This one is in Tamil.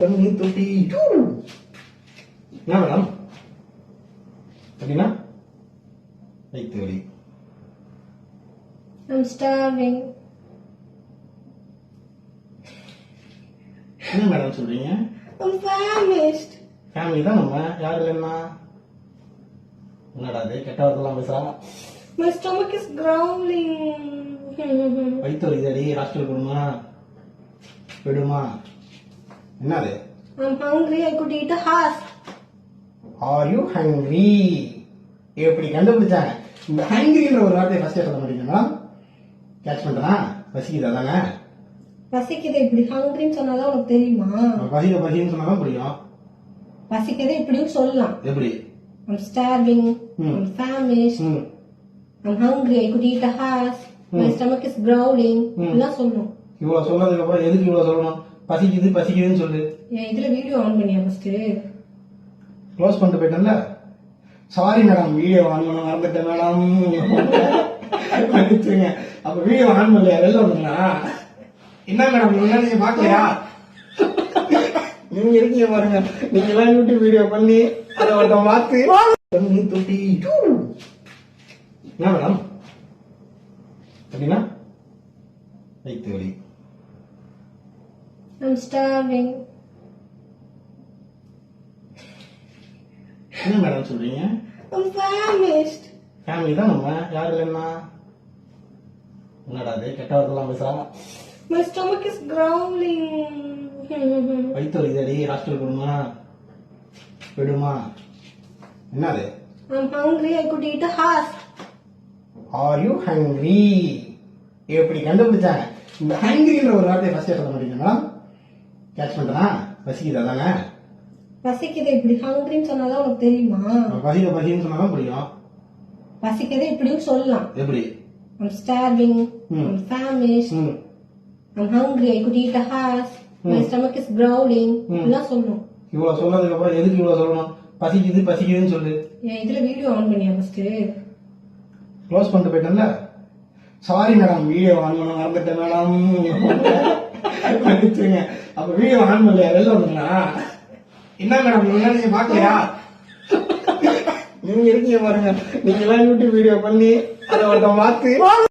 கண்ணு தொட்டி. டூ. என்ன மேடம்? அப்படின்னா வயிற்று வலி I'm starving. என்ன மேடம் சொல்றீங்க? I'm famished. ஃபேமிலி தான் நம்ம. யாரு இல்லைன்னா? என்னடா அது கெட்ட வார்த்தைலாம் பேசுறா? My stomach is growling. வயிற்று வலிதாடி ஹாஸ்டல் போடுமா விடுமா? என்னது I'm hungry. I could eat a. Are you hungry எப்படி கண்டுபிடிச்சாங்க இந்த ஹங்கிரின்ற ஒரு வார்த்தையை ஃபர்ஸ்டே சொல்ல மாட்டீங்க மேடம் கேட்ச் பண்றா பசிக்குதா தானே பசிக்குது இப்படி ஹங்கிரின்னு சொன்னாதான் உனக்கு தெரியுமா பசிக்க பசின்னு சொன்னாதான் புரியும் பசிக்குது இப்படின்னு சொல்லலாம் எப்படி I'm starving. Hmm. I'm famished. ம் I'm hungry. I could eat a husk. My stomach is growling. Hmm. எல்லாம் சொல்லணும் இவ்வளவு சொன்னதுக்கு அப்புறம் எதுக்கு இவ்வளவு சொல்லணும் பசிக்குது பசிக்குதுன்னு சொல்லு. என் இதுல வீடியோ ஆன் பண்ணியா ஃபர்ஸ்ட் க்ளோஸ் பண்ணிட்டு போயிட்டேன்ல. சாரி மேடம் வீடியோ ஆன் பண்ண மறந்துட்டேன் மேடம் மன்னிச்சுங்க. அப்ப வீடியோ ஆன் பண்ணலையா? வெளில வந்துங்களா? என்ன மேடம் இவ்வளவு நீங்க பாக்கலையா நீங்க இருக்கீங்க பாருங்க. நீங்க எல்லாம் யூடியூப் வீடியோ பண்ணி அதை ஒருத்தன் பார்த்து. தொட்டி. என்ன மேடம் அப்படின்னா வயிற்று வலி. I'm starving. என்ன மேடம் சொல்றீங்க? I'm famished. ஃபேமிலி தான் நம்ம. யாரு இல்லைன்னா? என்னடா அது கெட்ட வார்த்தைலாம் பேசுறா? My stomach is growling. வயிற்று வலிதாடி ஹாஸ்டல் போடுமா விடுமா? என்னது? I'm hungry. I could eat a husk. Are you hungry எப்படி கண்டுபிடிச்சாங்க? இந்த ஹங்கிரின்ற ஒரு வார்த்தையை ஃபர்ஸ்டே சொல்ல மாட்டீங்க மேடம் கேட்ச் பண்றா பசிக்குதா தானே பசிக்குது இப்படி ஹங்கிரின்னு சொன்னாதான் உனக்கு தெரியுமா? பசிக்க பசின்னு சொன்னாதான் புரியும். பசிக்குது இப்படின்னு சொல்லலாம். எப்படி? I'm starving. Hmm. I'm famished. ம். I'm hungry. I could eat a husk. My Hmm. stomach is growling. எல்லாம் சொல்லணும். இவ்வளவு சொன்னதுக்கு அப்புறம் எதுக்கு இவ்வளவு சொல்லணும்? பசிக்குது பசிக்குதுன்னு சொல்லு. என் இதுல வீடியோ ஆன் பண்ணியா ஃபர்ஸ்ட் க்ளோஸ் பண்ணிட்டு போயிட்டேன்ல? சாரி மேடம் வீடியோ ஆன் பண்ண மறந்துட்டேன் மேடம் மன்னிச்சுங்க. அப்ப வீடியோ ஆன் பண்ணலையா வெளில வந்துங்களா என்ன மேடம் நீங்க பாக்கலையா? நீங்க இருக்கீங்க பாருங்க. நீங்க எல்லாம் யூடியூப் வீடியோ பண்ணி அதை ஒருத்தன் பார்த்து